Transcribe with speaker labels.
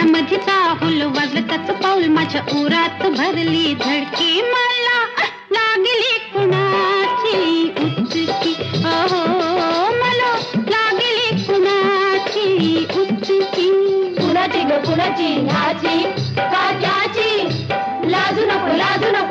Speaker 1: मधता हुलवल तस पाऊल माझ्या उरात भरली धडकी मला। लागली कुणाची उचकी अहो मला, लागली कुणाची उचकी
Speaker 2: कुणाची ग कुणाची नाची काट्याची लाजू नको लाजू नको।